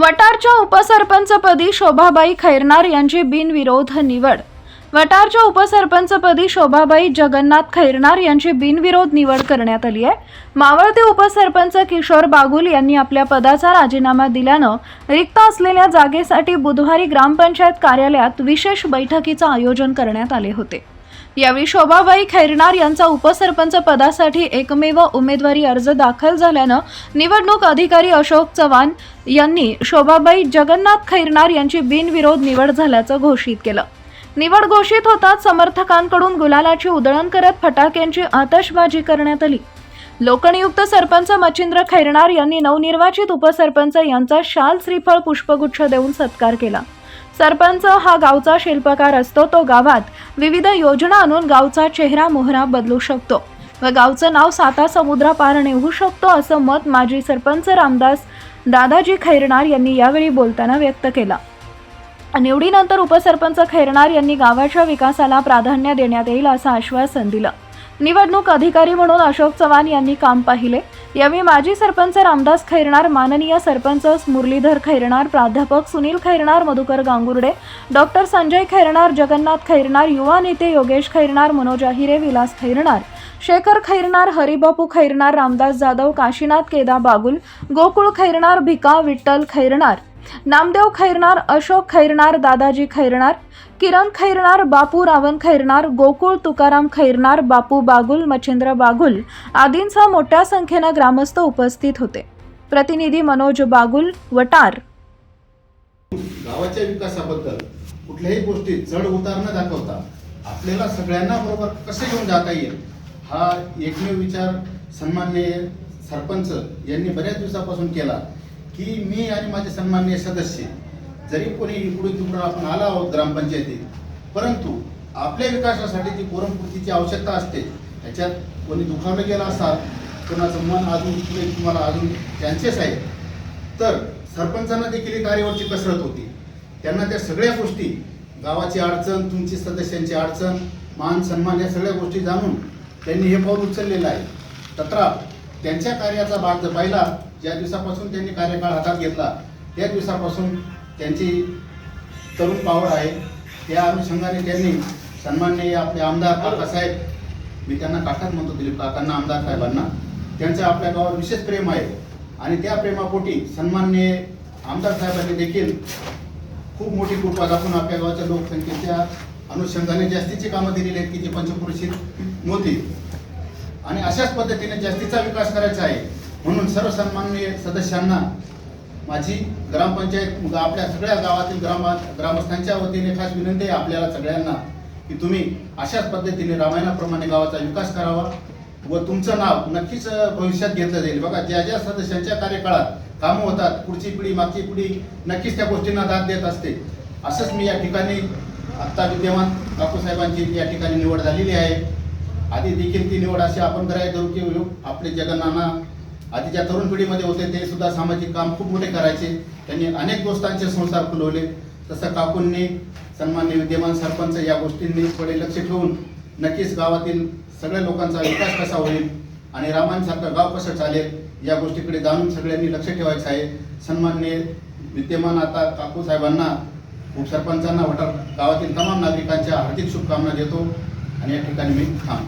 वटारच्या उपसरपंचपदी शोभाबाई खैरनार यांची बिनविरोध निवड. वटारच्या उपसरपंचपदी शोभाबाई जगन्नाथ खैरनार यांची बिनविरोध निवड करण्यात आली आहे. मावळते उपसरपंच किशोर बागुल यांनी आपल्या पदाचा राजीनामा दिल्यानं रिक्त असलेल्या जागेसाठी बुधवारी ग्रामपंचायत कार्यालयात विशेष बैठकीचं आयोजन करण्यात आले होते. यावेळी शोभाबाई खैरनार यांचा उपसरपंच पदासाठी एकमेव उमेदवारी अर्ज दाखल झाल्यानं निवडणूक अधिकारी अशोक चव्हाण यांनी शोभाबाई जगन्नाथ खैरनार यांची बिनविरोध निवड झाल्याचं घोषित केलं. निवड घोषित होताच समर्थकांकडून गुलालाची उधळण करत फटाक्यांची आतषबाजी करण्यात आली. लोकनियुक्त सरपंच मच्छिंद्र खैरनार यांनी नवनिर्वाचित उपसरपंच यांचा शाल श्रीफळ पुष्पगुच्छ देऊन सत्कार केला. सरपंच हा गावचा शिल्पकार असतो तो गावात विविध योजना आणून गावचा चेहरा मोहरा बदलू शकतो. व गावचं नाव साता समुद्रापार नेऊ शकतो असं मत माजी सरपंच रामदास दादाजी खैरनार यांनी यावेळी बोलताना व्यक्त केला. निवडीनंतर उपसरपंच खैरनार यांनी गावाच्या विकासाला प्राधान्य देण्यात येईल असं आश्वासन दिलं. निवडणूक अधिकारी म्हणून अशोक चव्हाण यांनी काम पाहिले. यावेळी माजी सरपंच रामदास खैरनार माननीय सरपंच मुरलीधर खैरनार प्राध्यापक सुनील खैरनार मधुकर गांगुर्डे डॉक्टर संजय खैरनार जगन्नाथ खैरनार युवा नेते योगेश खैरनार मनोज अहिरे विलास खैरनार शेखर खैरनार हरिबापू खैरनार रामदास जाधव काशीनाथ केदा बागुल गोकुळ खैरनार भिका विठ्ठल खैरनार नामदेव खैरनार अशोक खैरनार दादाजी खैरनार किरण खैरनार बापू रावण खैरनार गोकुळ तुकाराम खैरनार बापू बागुल मच्छिंद्र बागुल आदींसह मोठ्या संख्येनं ग्रामस्थ उपस्थित होते. प्रतिनिधी मनोज बागुल वटार. गावाच्या विकासाबद्दल कुठल्याही गोष्टी चढ उतार न दाखवता आपल्याला सगळ्यांना बरोबर कसं घेऊन जाता येईल हा एकमेव विचार सन्माननीय सरपंच यांनी बऱ्याच दिवसापासून केला. की मी आणि माझे सन्माननीय सदस्य जरी कोणी इकडून तिकडून आपण आला आहोत ग्रामपंचायतीत परंतु आपल्या विकासासाठी जी पुरणपूर्तीची आवश्यकता असते त्याच्यात कोणी दुखावलं गेलं असाल कोणाचं मन अजून पुढे तुम्हाला अजून चान्सेस आहे तर सरपंचांना देखील एक कार्यावरची कसरत होती. त्यांना त्या सगळ्या गोष्टी गावाची अडचण तुमची सदस्यांची अडचण मान सन्मान या सगळ्या गोष्टी जाणून त्यांनी हे पाऊल उचललेलं आहे. तत्रा त्यांच्या कार्याचा भाग जर पाहिला ज्या दिवसापासून त्यांनी कार्यकाळ हातात घेतला त्या दिवसापासून त्यांची तरुण पावड आहे. त्या अनुषंगाने त्यांनी सन्माननीय आपले आमदार काकासाहेब मी त्यांना काकाच म्हणतो दिलीप काकांना आमदार साहेबांना त्यांचं आपल्या गावावर विशेष प्रेम आहे. आणि त्या प्रेमापोटी सन्माननीय आमदार साहेबांनी देखील खूप मोठी कृपा दाखवून आपल्या गावाच्या लोकसंख्येच्या अनुषंगाने जास्तीची कामं दिलेली आहेत की जी पंचपुरुषीत नव्हती आणि अशाच पद्धतीने जास्तीचा विकास करायचा आहे. म्हणून सर्व सन्माननीय सदस्यांना माझी ग्रामपंचायत आपल्या सगळ्या गावातील ग्राम ग्रामस्थांच्या वतीने खास विनंती आहे आपल्याला सगळ्यांना की तुम्ही अशाच पद्धतीने रामायणाप्रमाणे गावाचा विकास करावा व तुमचं नाव नक्कीच भविष्यात घेतलं जाईल. बघा ज्या ज्या सदस्यांच्या कार्यकाळात कामं होतात पुढची पिढी मागची पिढी नक्कीच त्या गोष्टींना दाद देत असते. असंच मी या ठिकाणी आत्ता विद्यमान काकूसाहेबांची या ठिकाणी निवड झालेली आहे. आधी देखील ती निवड अशी आपण करायला धरू की आपले जगन्नाना आधीच्या तरुण पिढीमध्ये होते ते सुद्धा सामाजिक काम खूप मोठे करायचे. त्यांनी अनेक दोस्तांचे संसार फुलवले तसं काकूंनी सन्मान्य विद्यमान सरपंच या गोष्टींनी थोडे लक्ष ठेवून नक्कीच गावातील सगळ्या लोकांचा विकास कसा होईल आणि रामांसारखं गाव कसं चालेल या गोष्टीकडे जाणून सगळ्यांनी लक्ष ठेवायचं आहे. सन्मान्य विद्यमान आता काकू साहेबांना उपसरपंचांना वटार गावातील तमाम नागरिकांच्या हार्दिक शुभकामना देतो. आणि या ठिकाणी मी थांबतो.